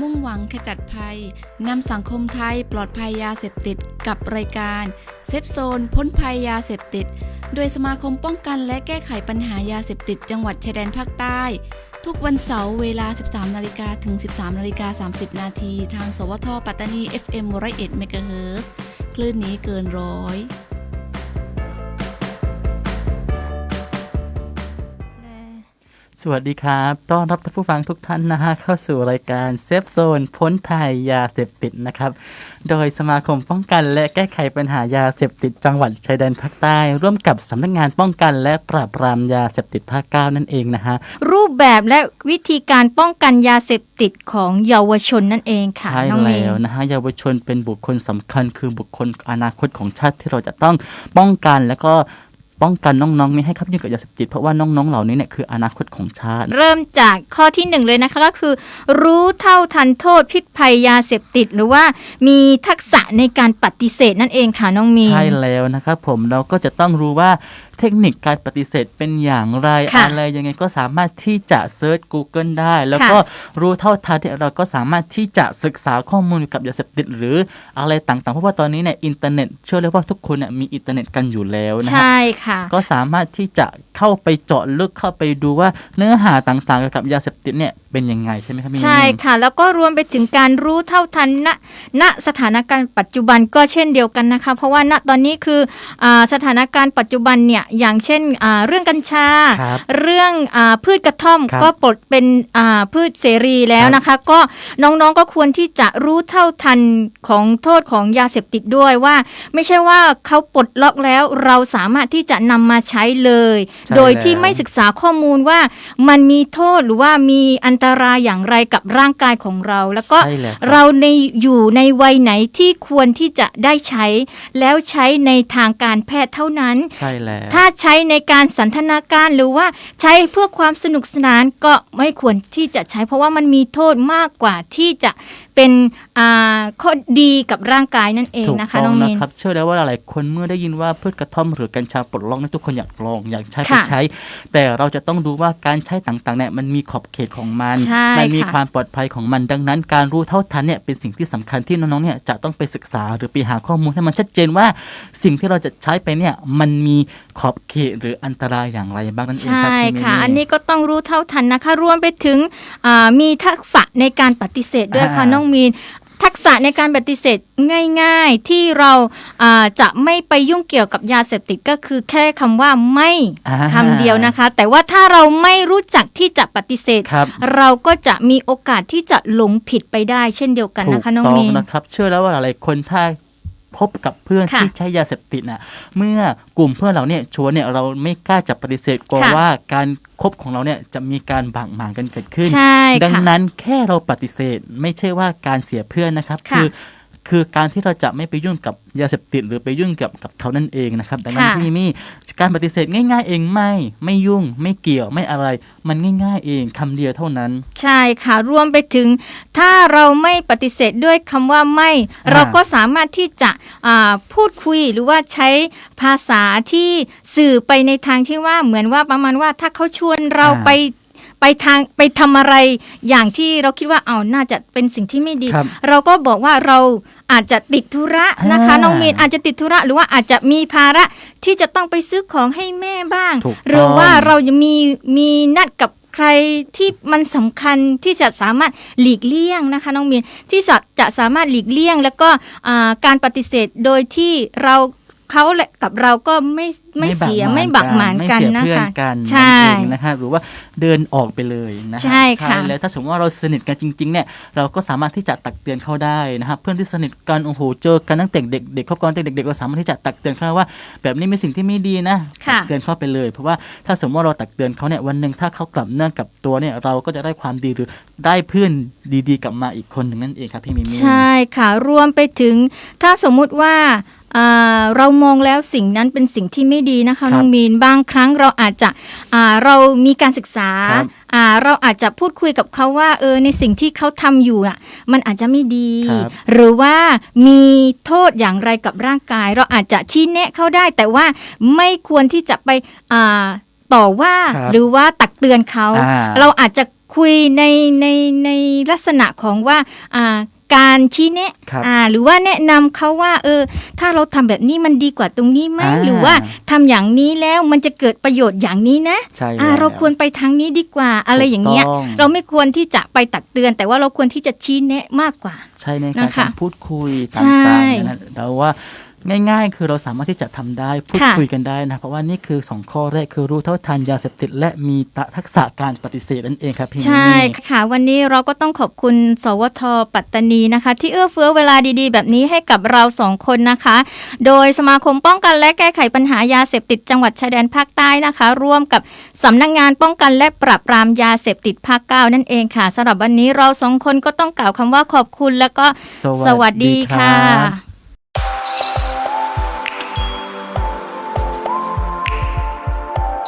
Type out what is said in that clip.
มุ่งหวังขจัดภัย นำสังคมไทยปลอดภัยยาเสพติดกับรายการเซฟโซนพ้นภัยยาเสพติด โดยสมาคมป้องกันและแก้ไขปัญหายาเสพติดจังหวัดชายแดนภาคใต้ ทุกวันเสาร์เวลา 13นาฬิกาถึง 13นาฬิกา30 นาทีทาง สวทปัตตานี FM 101เมกะเฮิรตซ์คลื่นนี้เกินร้อย วัสดีครับ ต้อนรับท่านผู้ฟังทุกท่านนะฮะเข้าสู่รายการเซฟโซนพ้นภัยยาเสพติดนะครับ โดยสมาคมป้องกันและแก้ไขปัญหายาเสพติดจังหวัดชายแดนภาคใต้ ร่วมกับสำนักงานป้องกันและปราบปรามยาเสพติดภาคเก้านั่นเองนะฮะรูปแบบและวิธีการป้องกันยาเสพติดของเยาวชนนั่นเองค่ะใช่น้องเมแล้วย์นะฮะเยาวชนเป็นบุคคลสำคัญ คือบุคคลอนาคตของชาติที่เราจะต้องป้องกัน แล้วก็ ป้องกันน้องๆไม่ให้เข้าไปยุ่งกับยาเสพติด เพราะว่าน้องๆ เหล่านี้เนี่ยคืออนาคตของชาติ เริ่มจากข้อที่หนึ่งเลยนะคะก็คือ รู้เท่าทันโทษพิษภัยยาเสพติด หรือว่ามีทักษะในการปฏิเสธนั่นเองค่ะน้องมีนใช่แล้วนะครับผมเราก็จะต้องรู้ว่าเทคนิคการปฏิเสธเป็นอย่างไรค่ะอะไรยังไงก็สามารถที่จะเซิร์ช Google ได้ แล้วค่ะก็รู้เท่าทันที่เราก็สามารถที่จะศึกษาข้อมูลเกี่ยวกับยาเสพติดหรืออะไรต่างๆ เพราะว่าตอนนี้เนี่ยอินเทอร์เน็ตเชื่อเลยว่าทุกคนเนี่ยมีอินเทอร์เน็ตกันอยู่แล้วนะฮะใช่ค่ะก็สามารถที่จะเข้าไปเจาะลึกเข้าไปดูว่าเนื้อหาต่างๆเกี่ยวกับยาเสพติดเนี่ยเป็นยังไงใช่ไหมครับพี่ใช่นิ่มค่ะ แล้วก็รวมไปถึงการรู้เท่าทันณณสถานการณ์ปัจจุบันก็เช่นเดียวกันนะคะ เพราะว่าณตอนนี้คืออาสถานการณ์ปัจจุบันเนี่ยอย่างเช่นอ่าเรื่องกัญชาครับเรื่องอาพืชกระท่อมครับก็ปลดเป็นอ่าพืชเสรีแล้วครับนะคะ ก็น้องๆก็ควรที่จะรู้เท่าทันของโทษของยาเสพติดด้วยว่า ไม่ใช่ว่าเขาปลดล็อกแล้วเราสามารถที่จะนำมาใช้เลยใช่โดยที่แล้วไม่ศึกษาข้อมูลว่ามันมีโทษหรือว่ามีอันตรายอย่างไรกับร่างกายของเรา แล้วก็ใช่แล้วครับเราในอยู่ในวัยไหนที่ควรที่จะได้ใช้ แล้วใช้ในทางการแพทย์เท่านั้น ใช่แล้วถ้าใช้ในการสันทนาการหรือว่าใช้เพื่อความสนุกสนานก็ไม่ควรที่จะใช้ เพราะว่ามันมีโทษมากกว่าที่จะ เป็นอ่าข้อดีกับร่างกายนั่นเองถูกนะคะต้น้อองงนะมินครับเชื่อได้ว่าหลายๆคนเมื่อได้ยินว่าพืชกระท่อมหรือกัญชาปลดล็อกเนี่ยทุกคนอยากลองอยากใช้ไปค่ะใช้ แต่เราจะต้องดูว่าการใช้ต่างๆเนี่ยมันมีขอบเขตของมันใช่มัมีค่ะความปลอดภัยของมันดังนั้น การรู้เท่าทันเนี่ยเป็นสิ่งที่สำคัญที่น้องๆเนี่ยจะต้องไปศึกษาหรือไปหาข้อมูลให้มันชัดเจนว่า สิ่งที่เราจะใช้ไปเนี่ยมันมี ขอบเขตหรืออันตรายอย่างไรบ้างนั่นเองคใช่รับพี่ค่ะเมย์อันนี้ก็ต้องรู้เท่าทันนะคะ รวมไปถึงอ่ามีทักษะในการปฏิเสธด้วยค่ะอ่าน้องมีนทักษะในการปฏิเสธง่าย ๆที่เราอ่าจะไม่ไปยุ่งเกี่ยวกับยาเสพติดก็คือแค่คำว่าไม่อ่าคำเดียวนะคะ แต่ว่าถ้าเราไม่รู้จักที่จะปฏิเสธครับเราก็จะมีโอกาสที่จะหลงผิดไปได้เช่นเดียวกันถูกนะคะน้องต้องมีนนะครับ เชื่อแล้วว่าหลายๆคนถ้า พบกับเพื่อนค่ะที่ใช้ยาเสพติดน่ะเมื่อกลุ่มเพื่อนเราเนี่ยชวนเนี่ยเราไม่กล้าจะปฏิเสธกลัวค่ะว่าการคบของเราเนี่ยจะมีการบางหมางกันเกิดขึ้นใช่ดังค่ะนั้นแค่เราปฏิเสธไม่ใช่ว่าการเสียเพื่อนนะครับค่ะอ คือการที่เราจะไม่ไปยุ่งกับยาเสพติด หรือไปยุ่งกับกับเขานั่นเองนะครับดังนั้นค่ะพี่มี่การปฏิเสธง่าย ๆ เองไม่ไม่ยุ่งไม่เกี่ยวไม่อะไร มันง่ายๆเองคำเดียวเท่านั้น ใช่ค่ะรวมไปถึง ถ้าเราไม่ปฏิเสธด้วยคำว่าไม่อ่าเราก็สามารถที่จะอ่าพูดคุยหรือว่าใช้ภาษาที่สื่อไปในทางที่ว่าเหมือนว่าประมาณว่าถ้าเขาชวนเราไป ไปทางไปทำอะไรอย่างที่เราคิดว่าเอาน่าจะเป็นสิ่งที่ไม่ดี ครับเราก็บอกว่าเราอาจจะติดธุระนะคะอ่าน้องมีนอาจจะติดธุระหรือว่าอาจจะมีภาระที่จะต้องไปซื้อของให้แม่บ้าง ถูกต้อง หรือว่าเรายังมีมีนัดกับใครที่มันสำคัญที่จะสามารถหลีกเลี่ยงนะคะน้องมีนที่จะจะสามารถหลีกเลี่ยง แล้วก็อ่าการปฏิเสธโดยที่เรา เขาและกับเราก็ไม่ไม่เสียไม่บักหมานกันไม่นะเสียเพื่อคะนกันใช่นั่นเองนะฮะหรือว่าเดินออกไปเลยนะฮะใช่ค่ะแล้วถ้าสมมติว่าเราสนิทกันจริงๆเนี่ยเราก็สามารถที่จะตักเตือนเขาได้นะครับเพื่อนที่สนิทกันโอ้โหเจอกันตั้งแต่เด็กเด็กคบกันตั้งแต่เด็กๆเราสามารถที่จะตักเตือนเขาได้ว่าแบบนี้เป็นสิ่งที่ไม่ดีนะค่ะตักเตือนเขาไปเลย เพราะว่าถ้าสมมติว่าเราตักเตือนเขาเนี่ยวันหนึ่งถ้าเขากลับเนื่องกับตัวเนี่ยเราก็จะได้ความดีหรือได้เพื่อนดีๆ กลับมาอีกคนหนึ่งนั่นเองครับพี่มิมี่ใช่ค่ะรวมไปถึงถ้าสมมุติว่าอ่า เรามองแล้วสิ่งนั้นเป็นสิ่งที่ไม่ดีนะคะน้องมีนบางครั้งเราอาจจะอ่าเรามีการศึกษาครับอ่าเราอาจจะพูดคุยกับเขาว่าเออในสิ่งที่เขาทำอยู่อะมันอาจจะไม่ดีครับหรือว่ามีโทษอย่างไรกับร่างกาย เราอาจจะชี้แนะเขาได้ แต่ว่าไม่ควรที่จะไปอ่าต่อว่าครับหรือว่าตักเตือนเขาอ่าเราอาจจะ คุยในในในลักษณะของว่าอ่าการชี้แนะครับอ่าหรือว่าแนะนำเขาว่าเออถ้าเราทำแบบนี้มันดีกว่าตรงนี้ไหมอ่าหรือว่าทำอย่างนี้แล้วมันจะเกิดประโยชน์อย่างนี้นะใช่อ่าแล้วเราควรไปทางนี้ดีกว่าอะไรอย่างเงี้ยถูกต้องเราไม่ควรที่จะไปตักเตือน แต่ว่าเราควรที่จะชี้แนะมากกว่า ใช่ในนะการคะการพูดคุยใช่ต่างๆนะเราว่า ง่ายๆ คือเราสามารถที่จะทำได้พูดค่ะคุยกันได้นะ เพราะว่านี่คือสองข้อแรกคือรู้เท่าทันยาเสพติด และมีทักษะการปฏิเสธนั่นเองครับพี่ใช่มินนี่ค่ะ วันนี้เราก็ต้องขอบคุณ สวท ปัตตานีนะคะ ที่เอื้อเฟื้อเวลาดีๆ แบบนี้ให้กับเราสองคนนะคะ โดยสมาคมป้องกันและแก้ไขปัญหายาเสพติดจังหวัดชายแดนภาคใต้นะคะ ร่วมกับสำนักงานป้องกันและปราบปรามยาเสพติดภาคเก้านั่นเองค่ะสำหรับวันนี้เราสองคนก็ต้องกล่าวคำว่าขอบคุณแล้วก็สวัสดีค่ะ